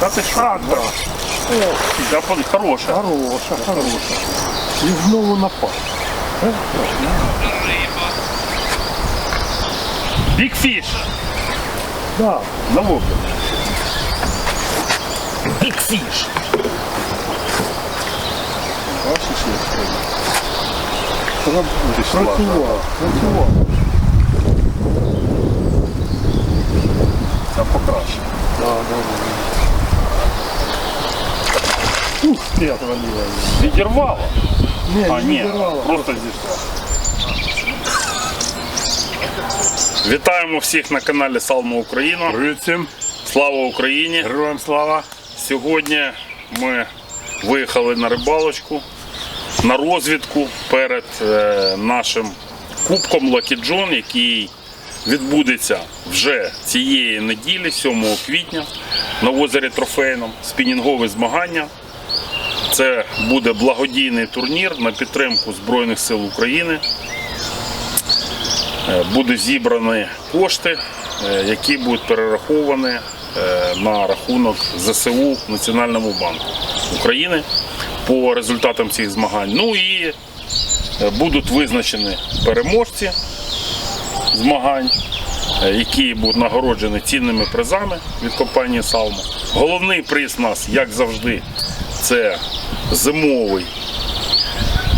Та ти що? А, так. Я понял, хороша. Хороша, хороша. І знову напав. Big fish. Да. На воблю. Big fish. Бачиш, як це? Пішла, Працював, працював. Це покраще. Да, да, да. Ух, ти отвалила. Відірвало. Ні, А, не відбирала. просто зійшла. Вітаємо всіх на каналі Салма Україна. Привіт всім. Слава Україні! Героям слава. Сьогодні ми виїхали на рибалочку, на розвідку перед е, нашим кубком Lucky John, який відбудеться вже цієї неділі, 7 квітня, на озері Трофейном. Спінінгове змагання. Це буде благодійний турнір на підтримку Збройних сил України. Е, Буде зібрані кошти, е, які будуть перераховані е, на рахунок ЗСУ Національному банку України по результатам цих змагань. Ну і будуть визначені переможці змагань, які будуть нагороджені цінними призами від компанії Салма. Головний приз у нас, як завжди, це зимовий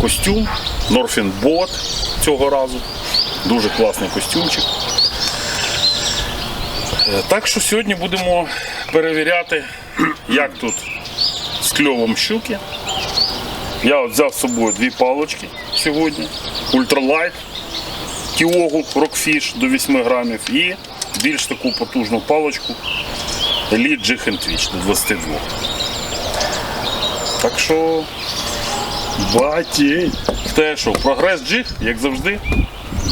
костюм Norfin Bot цього разу. Дуже класний костюмчик. Е, Так що сьогодні будемо перевіряти, як тут з кльовом щуки. Я от взяв з собою дві палочки сьогодні. Ультралайт, Тіогу Rockfish до 8 грамів і більш таку потужну палочку Elite Jig Twitch до 22. Так що Батій. те, що прогрес джиг, як завжди.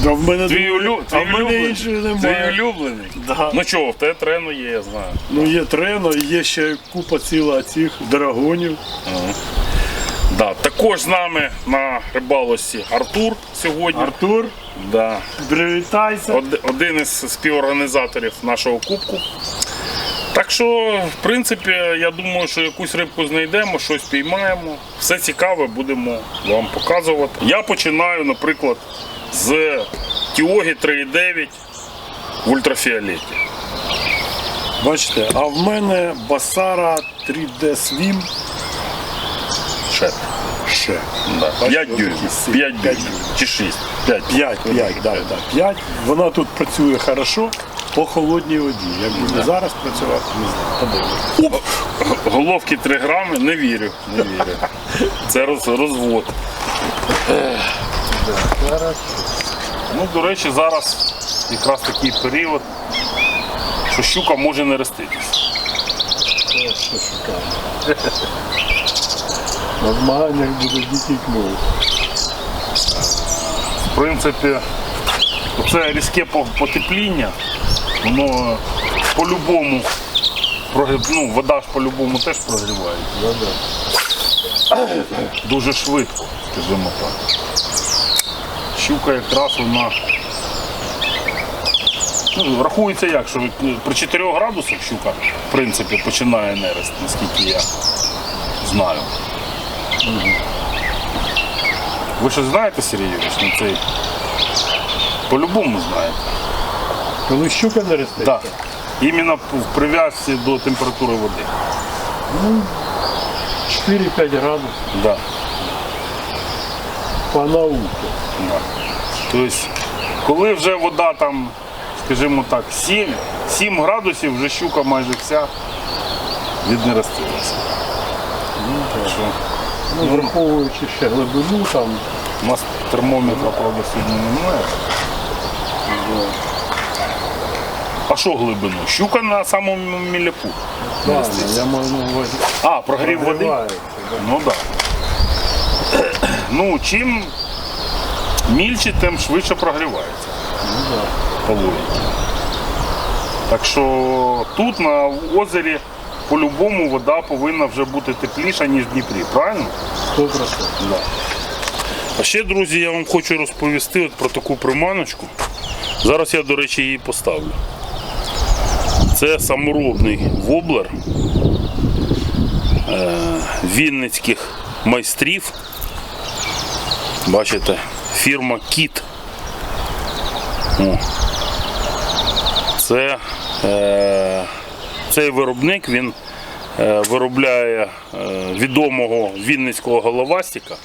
Да в мене Твій, улю... а в мене улюблений. Твій улюблений. Да. Ну чого, в тебе трено є, я знаю. Ну є трено, і є ще купа ціла цих драгонів. Да. Також з нами на рибалості Артур сьогодні. Артур, Да. привітайся. Од- Один із співорганізаторів нашого кубку. Так що, в принципі, я думаю, що якусь рибку знайдемо, щось піймаємо. Все цікаве будемо вам показувати. Я починаю, наприклад, з Тіоги 3,9 в ультрафіолеті. Бачите, а в мене Басара 3D Swim Ще. ще. Да. 5 дюймів. 5 дюймів. Чи 6. 5. 5, 5, да, да, 5. Вона тут працює хорошо по холодній воді. Як буде зараз працювати, не знаю. Подивимось. Головки 3 грами, не вірю. Не вірю. Це роз, розвод. Ну, до речі, зараз якраз такий період, що щука може не роститись. Що шукаємо. На змаганнях буде дикий клюв. В принципі, це різке потепління, воно по-любому прогріб- ну, вода ж по-любому теж прогрівається. Дуже швидко, скажімо так. Щука якраз вона. Ну, рахується як, що при 4 градусах щука в принципі починає нерест, наскільки я знаю. Ви щось знаєте, Сергій Юрійович, на цей? По-любому знаєте. Коли щука не росте, Так. Іменно в прив'язці до температури води. 4-5 градусів Да. по науці. Да. Тобто, коли вже вода там, скажімо так, 7, 7 градусів, вже щука майже вся віднеростилася. Так що Ну, враховуючи ще глибину, там у нас термометра, правда, сьогодні немає. Що глибину? Щука на самому міляку. ладно, я на. А, прогрів води? да. Ну так. Да. Ну, чим мільче, тим швидше прогрівається. По логіці. Так що тут на озері по-любому вода повинна вже бути тепліша, ніж в Дніпрі, правильно? 100%. Да. А ще, друзі, я вам хочу розповісти от про таку приманочку. Зараз я, до речі, її поставлю. Це саморобний воблер е, вінницьких майстрів. Бачите, фірма Кіт. Це, е, цей виробник він е, виробляє відомого вінницького головастика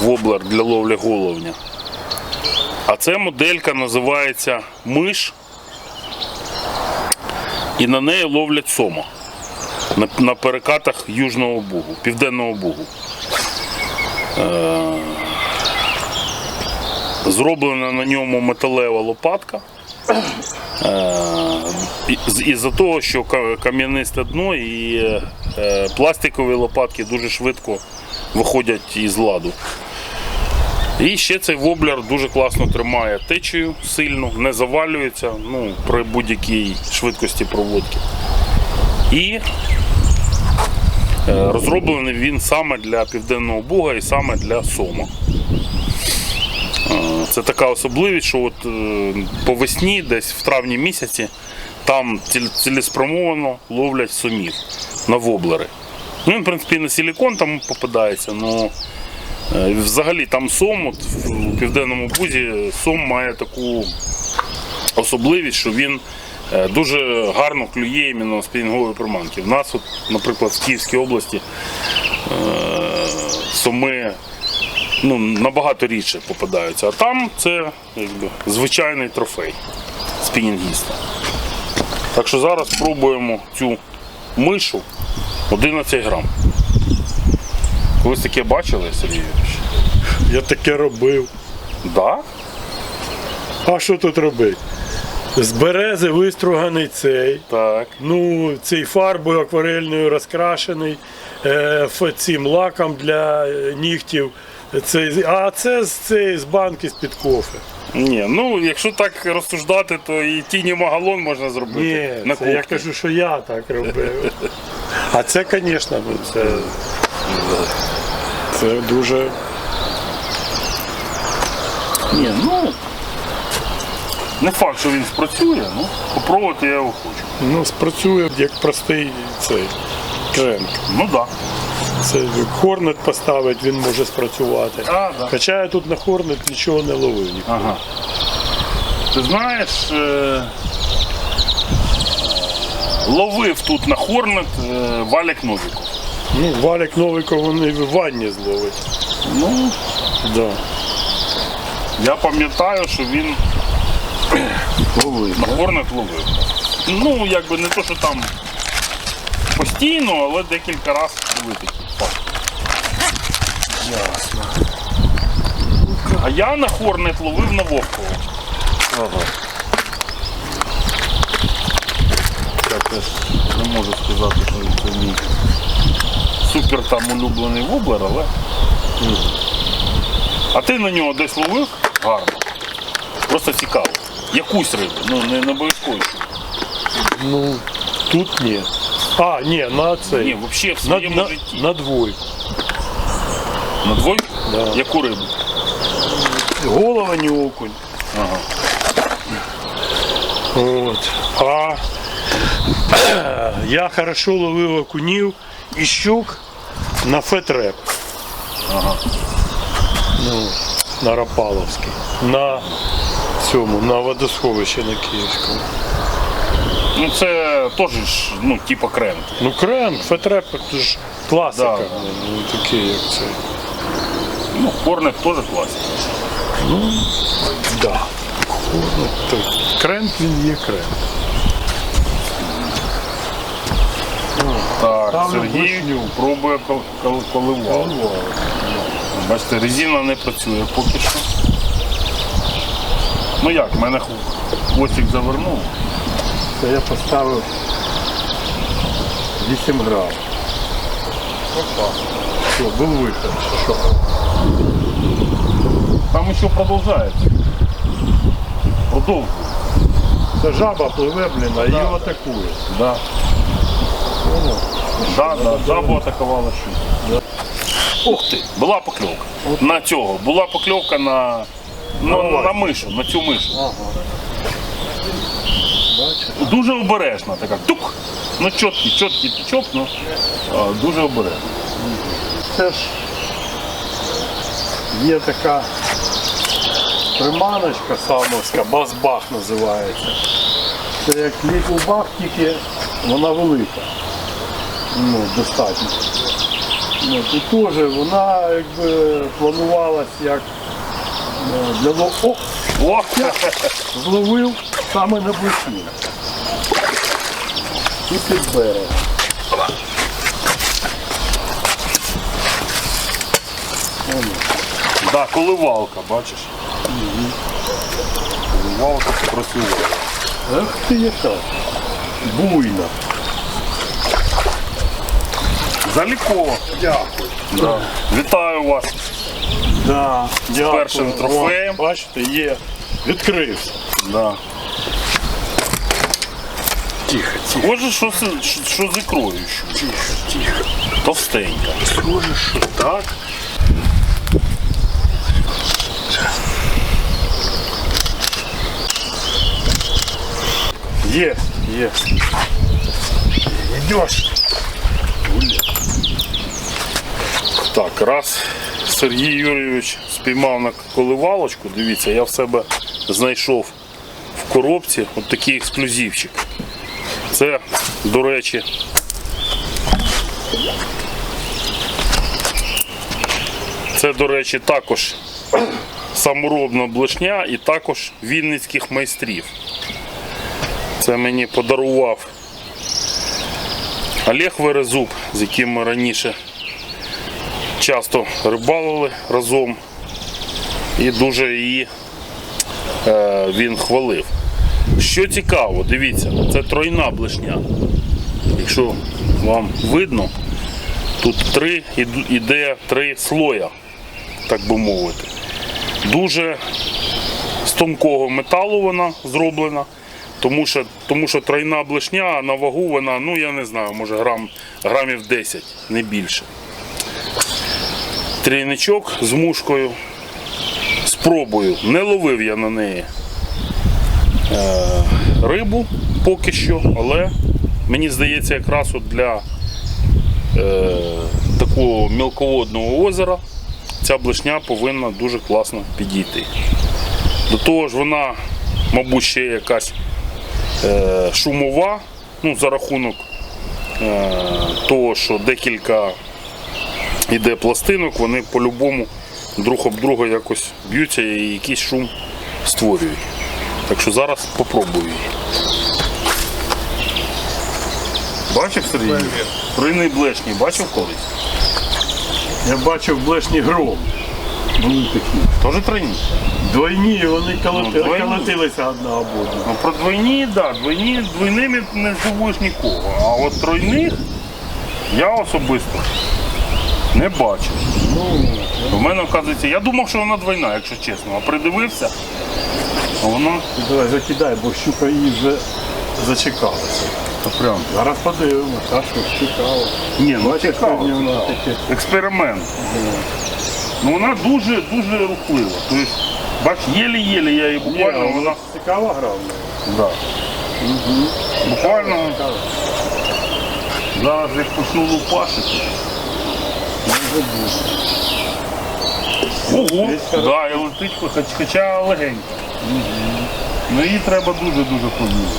воблер для ловлі головня. А ця моделька називається миш. І на неї ловлять сома на, на перекатах Южного Бугу, Південного Бугу. Е, зроблена на ньому металева лопатка. Е, Із-за того, що кам'янисте дно і е, пластикові лопатки дуже швидко виходять із ладу. І ще цей воблер дуже класно тримає течію сильно, не завалюється ну, при будь-якій швидкості проводки. І е, розроблений він саме для Південного Буга і саме для Сома. Е, Це така особливість, що от е, по весні, десь в травні місяці, там ціл- цілеспрямовано ловлять сомів на воблери. Ну, в принципі, на силікон там попадається, але Взагалі там сом, от в південному бузі сом має таку особливість, що він е, дуже гарно клює іменно на спінінгові приманки. В нас, от, наприклад, в Київській області е, соми ну, набагато рідше попадаються, а там це якби, звичайний трофей спінінгіста. Так що зараз спробуємо цю мишу 11 грам. Колись таке бачили, Сергій Юрійович? Я таке робив. Да? А що тут робити? З берези виструганий цей. Так. Ну, цей фарбою акварельною розкрашений е, цим лаком для е, нігтів. Цей, а це з цієї з банки з-під кофе. Ні, ну якщо так розсуждати, то і тіні магалон можна зробити. Ні, на це я кухні. кажу, що я так робив. А це, звісно, це, це дуже. Ні, ну не факт, що він спрацює, ну попробувати я його хочу. Ну, спрацює як простий цей кренк. Ну так. Да. Це хорнет поставить, він може спрацювати. А, да. Хоча я тут на хорнет нічого не ловив. ніколи. Ага. Ти знаєш, е... ловив тут на Хорнет е... Валік Новіков. Ну, Валік Новиков і в ванні зловить. Ну, Да. я пам'ятаю, що він Ловив. на Хорнет ловив. Ну, якби не то, що там постійно, але декілька разів були такі факти. Ясно. А я на Хорнет ловив на Вовково. Ага. Я теж не можу сказати, що це мій супер там улюблений воблер, але. А ти на нього десь ловив? Гарно. Просто цікаво. Якусь рибу, ну не, не обов'язково. Ну, тут ні. А, ні, на цей. Ні, взагалі в на, своєму на, житті. на двойку. На двойку? Да. Яку рибу? Голова не окунь. Ага. От. А я хорошо ловив окунів і щук на фетреп. Ага. Ну, на Рапаловський. На цьому, на водосховищі на Київському. Ну це теж ж, ну, типа крем. Ну, крем, фетреп, це ж класика. Да. Ну, такий, як це. Ну, корник теж класик. Да. Ну, то крем він є крем. Так, Сергій пробує кол- кол- коливати. Бачите, резина не працює поки що. Ну як, в мене хв- хвостик завернув. Це я поставив 8 грам. Опа. Все, був виход. Що? Там ще продовжується. Продовжує. Це жаба пливе, блін, а її атакує. Да. Да, да, жабу атакувала щось. Ух ти, була покльовка. На цього. Була покльовка на, ну, на мишу, на цю мишу. Дуже обережна така. Тук! Ну чіткий, чіткий тичок, ну а, дуже обережно. Це ж є така приманочка самовська, базбах називається. Це як Bach, тільки вона велика. Ну, достатньо. Ну, і теж вона якби планувалась як е, для лов... О, О! зловив саме на блесні. І під берегом. Да, коливалка, бачиш? Коливалка працювала. Ах ти яка. Буйна. Залікова. Дякую. Да. Вітаю вас. Да, дякую. першим трофеєм. О, Бачите, є. Відкрився. Да. Тихо, тихо, Схоже, що, з- що, що з ікрою. що. тихо, тихо. Товстенька. Схоже, що так. Є, є. Йдеш. Так, раз Сергій Юрійович спіймав на коливалочку, дивіться, я в себе знайшов в коробці от такий ексклюзивчик. Це, до речі, це, до речі, також саморобна блешня і також вінницьких майстрів. Це мені подарував Олег Верезуб, з яким ми раніше часто рибалили разом і дуже її е, він хвалив. Що цікаво, дивіться, це тройна блешня. Якщо вам видно, тут три іде три слоя, так би мовити. Дуже з тонкого металу вона зроблена, тому що, тому що тройна блешня на вагу вона, ну я не знаю, може грам, грамів 10, не більше трійничок з мушкою. Спробую. Не ловив я на неї е, рибу поки що, але мені здається, якраз от для е, такого мілководного озера ця блешня повинна дуже класно підійти. До того ж, вона, мабуть, ще якась шумова, ну, за рахунок е, того, що декілька іде пластинок, вони по-любому друг об друга якось б'ються і якийсь шум створюють. Так що зараз попробую її. Бачив Сергій? Тройний блешні, бачив колись? Я бачив блешні гром. Були такі. Теж тройні. Двойні, вони колоти... Ну, двойні. колотилися одна об одну. Ну про двойні, так, да, двойні, двойними не здивуєш нікого. А от тройних я особисто не бачив. У мене, оказується, я думав, що вона двойна, якщо чесно, а придивився, а вона Давай закидай, бо щука її вже зачекалася. та прям. Зараз подивимося, а що цікаво. Ні, ну Бачиш, цікаво. сьогодні таке. Експеримент. Ну вона дуже дуже рухлива. Тобто, бач, єлі-єлі я її буквально Ні, вона. Цікава гра в неї. Да. Буквально зараз як почну лупашити. Ого, да, і летить, хоч, хоча легенько. Ну її треба дуже-дуже повільно.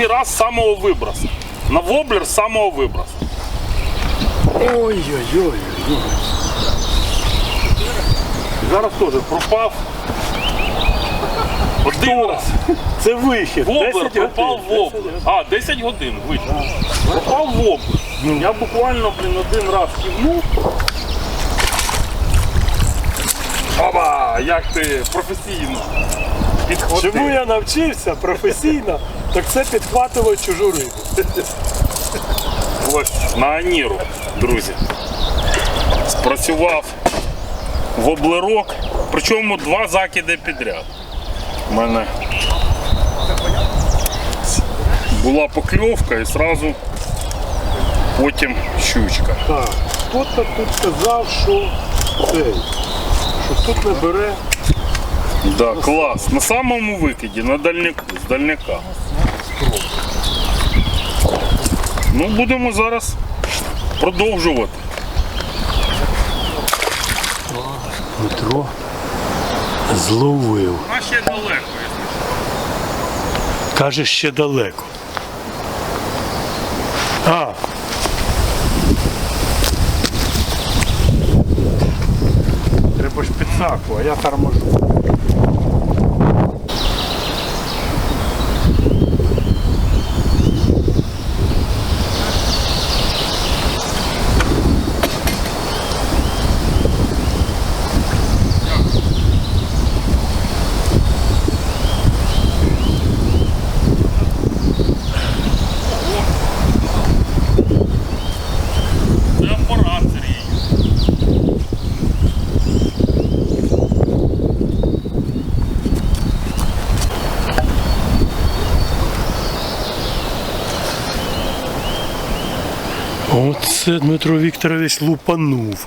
Знову раз самого вибросу. На воблер самого вибросу. Ой-ой-ой. Зараз теж пропав. Один раз. Це вихід. Воблер 10 пропав годин. воблер. А, 10 годин вийшов. Пропав воблер. Я буквально, блін, один раз кивнув. Оба! Як ти професійно підхватив. Чому я навчився професійно, так це підхватувати чужу рибу. Ось на Аніру, друзі. Спрацював воблерок, причому два закиди підряд. У мене була покльовка і одразу потім щучка. Так, хто-то тут сказав, що цей, що тут не бере. Да, клас. На самому викиді, на дальняку, з дальняка. Ну, будемо зараз продовжувати. Дмитро зловив. А ще далеко. Каже, ще далеко. А. Треба ж підсаку, а я торможу. Це апарат, Сергій. Дмитро Вікторович лупанув.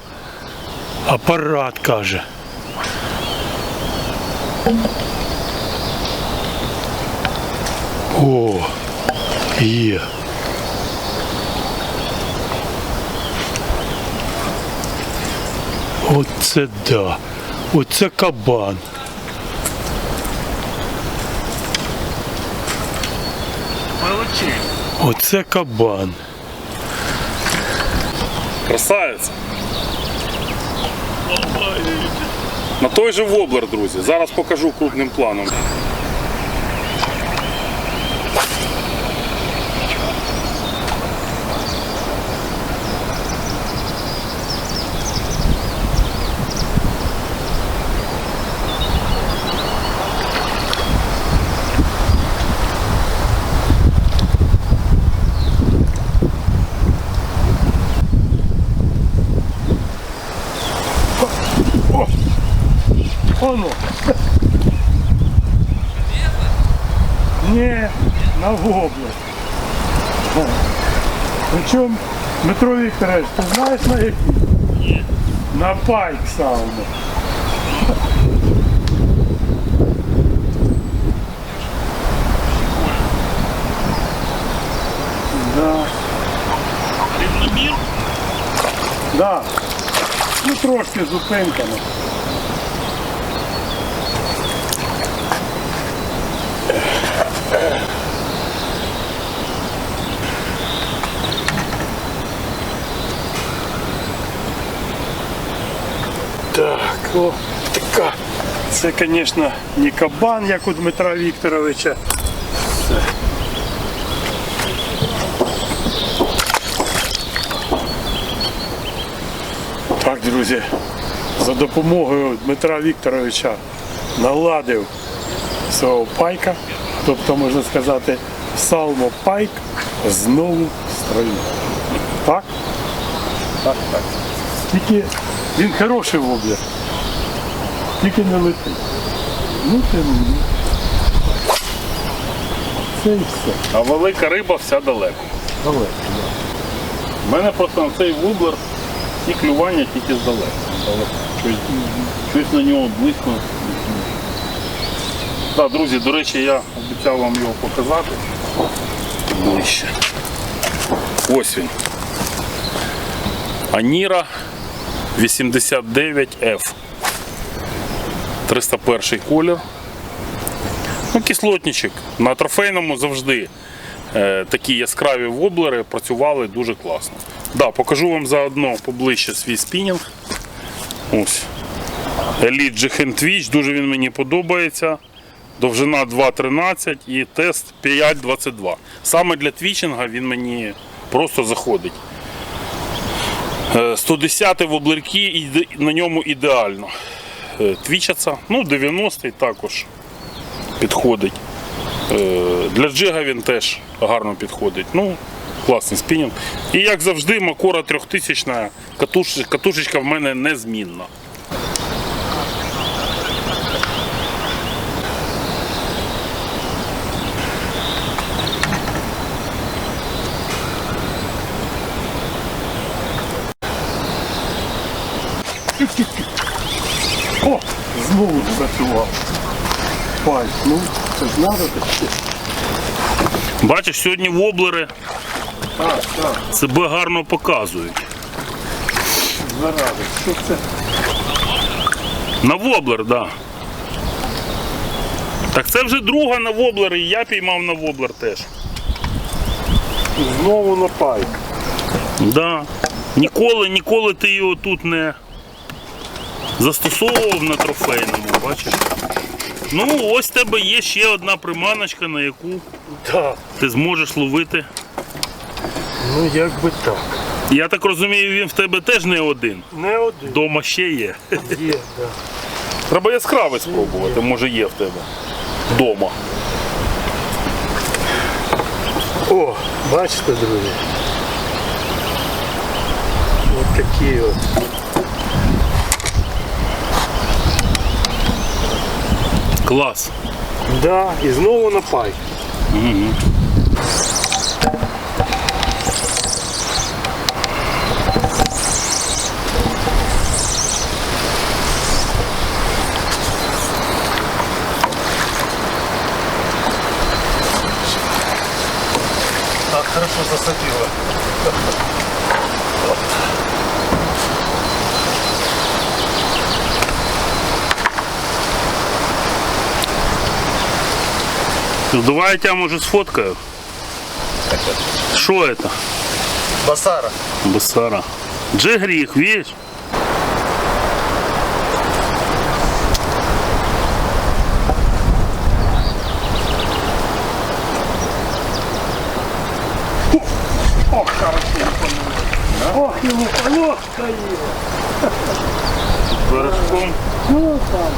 Апарат каже. О, є. Оце да. Оце кабан. Оце кабан. Красавець. На той же воблер, друзі. Зараз покажу крупним планом. Оно. Не, на вобле. Причем, Дмитро Вікторович, ти знаєш на який? Ні. На пайк сауну. Да, Рівномір. да. Ну трошки з зупинками. Так, о, така. Це, звісно, не кабан, як у Дмитра Вікторовича. Друзі, за допомогою Дмитра Вікторовича наладив свого пайка, тобто, можна сказати, Салмо Пайк знову в строю. Так? Так, так. Тільки він хороший воблер. Тільки не летить. Ну ти мені. Це і все. А велика риба вся далеко. Давай. У мене просто на цей воблер всі клювання тільки здалеку. Щось, щось на нього близько. Так, друзі, до речі, я обіцяв вам його показати ближче. Ось він. Аніра 89F. 301 колір. Ну, кислотничок. На трофейному завжди е, такі яскраві воблери працювали дуже класно. Да, покажу вам заодно поближче свій спінінг. Ось. Elite G-Hand Twitch, дуже він мені подобається. Довжина 2.13 і тест 5.22. Саме для твічинга він мені просто заходить. Е, 110 воблерки іде- на ньому ідеально. Е, Твічаться. Ну, 90-й також підходить. Е, Для джига він теж гарно підходить. Ну, класний спінінг. І як завжди, Макора 3000 катуш... катушечка в мене незмінна. О, знову спрацював. Пайк, ну, це ж треба таке. Бачиш, сьогодні воблери Так, так, себе гарно показують. заради. Що це? На воблер, так. Да. Так це вже друга на воблер, і я піймав на воблер теж. Знову на пайк. Да. Ніколи, ніколи ти його тут не застосовував на трофейному, бачиш? Ну, ось в тебе є ще одна приманочка, на яку Так, ти зможеш ловити. Ну як би так. Я так розумію, він в тебе теж не один. Не один. Дома ще є. Є, да. Треба яскравий спробувати, може є в тебе. Дома. О, бачите, друзі. Ось такі от. Клас. Да, і знову на пайк. Так, хорошо засадила. Ну, давай я тебя, может, сфоткаю. Что это? Басара. Басара. Джигрих, видишь? Ох, йому полос стоїло. Бережком. Ну там.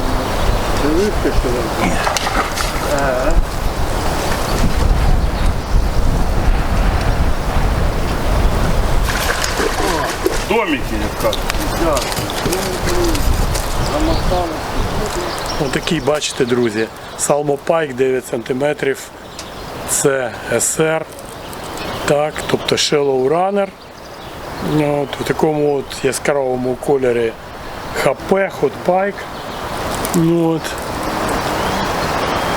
Дивіться, що там. Домики, як кажуть. Отакий, бачите, друзі, Салмопайк 9 см. Це SR. Так, тобто Shallow Runner. Ну, От, в такому от яскравому кольорі HP, Hot Pike. Ну, от.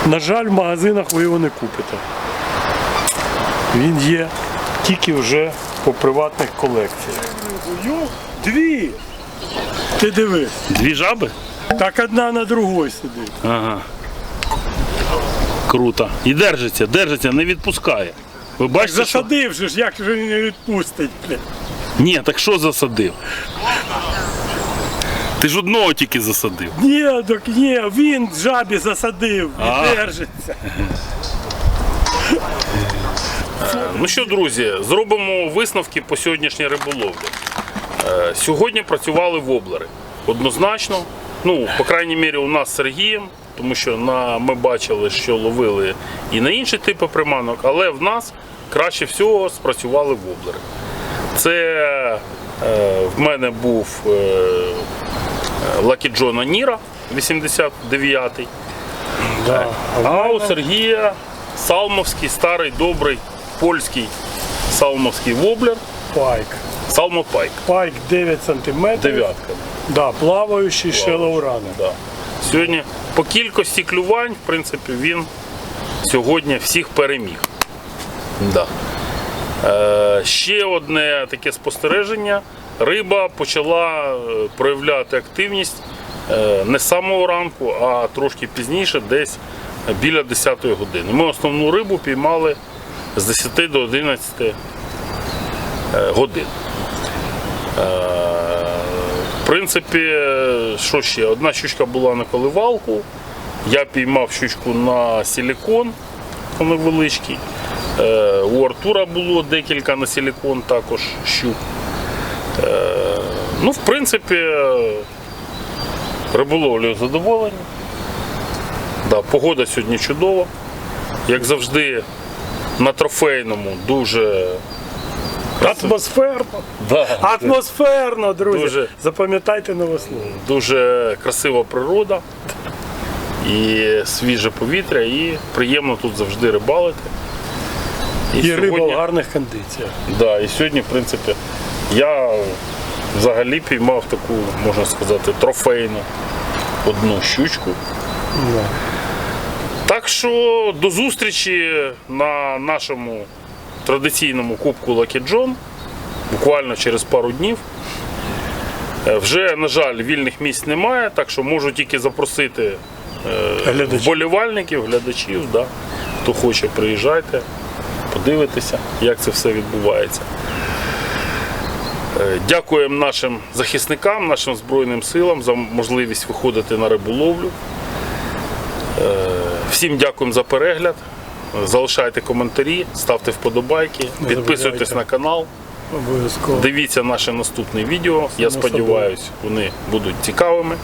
На жаль, в магазинах ви його не купите. Він є тільки вже по приватних колекціях. Дві! Ти дивись. Дві жаби? Так одна на другой сидить. Ага. Круто. І держиться, держиться, не відпускає. Ви бачите. Засадив же ж, як же він не відпустить, блядь. Ні, так що засадив? Ти ж одного тільки засадив. Ні, так ні, він жабі засадив А. держиться. Ну що, друзі, зробимо висновки по сьогоднішній риболовлі. Е, Сьогодні працювали воблери. Однозначно. Ну, по крайній мірі, у нас з Сергієм, тому що на, ми бачили, що ловили і на інші типи приманок, але в нас краще всього спрацювали воблери. Це е, в мене був е, John Ніра 89-й. Да. А у Сергія Салмовський, старий, добрий польський салмовський воблер, Пайк. Салмопайк. Пайк 9 см. Дев'ятка. Да, плаваючий Shallow Runner. Да. Сьогодні по кількості клювань, в принципі, він сьогодні всіх переміг. Да. Е, ще одне таке спостереження. Риба почала е, проявляти активність е, не з самого ранку, а трошки пізніше, десь біля 10 години. Ми основну рибу піймали з 10 до 11 е, годин. Принципі, що ще? Одна щучка була на коливалку. Я піймав щучку на силікон невеличкий. Е, У Артура було декілька на силікон також щук. Е, Ну, в принципі, риболовлею задоволені. Да, погода сьогодні чудова. Як завжди, на трофейному дуже Атмосферно. да, Атмосферно, друзі. Дуже. Запам'ятайте нове слово. дуже красива природа і свіже повітря, і приємно тут завжди рибалити. І риба в гарних кондиціях. Да, і сьогодні, в принципі, я взагалі піймав таку, можна сказати, трофейну одну щучку. Да. Так що до зустрічі на нашому традиційному кубку Lucky John буквально через пару днів. Е, Вже, на жаль, вільних місць немає, так що можу тільки запросити е, Глядачі. вболівальників, глядачів, да. хто хоче, приїжджайте, подивитися, як це все відбувається. Е, Дякуємо нашим захисникам, нашим Збройним силам за можливість виходити на риболовлю. Всім дякуємо за перегляд. Залишайте коментарі, ставте вподобайки, підписуйтесь на канал, Обов'язково. дивіться наше наступне відео. Я сподіваюся, вони будуть цікавими.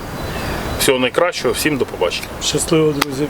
Всього найкращого, всім до побачення. Щасливо, друзі.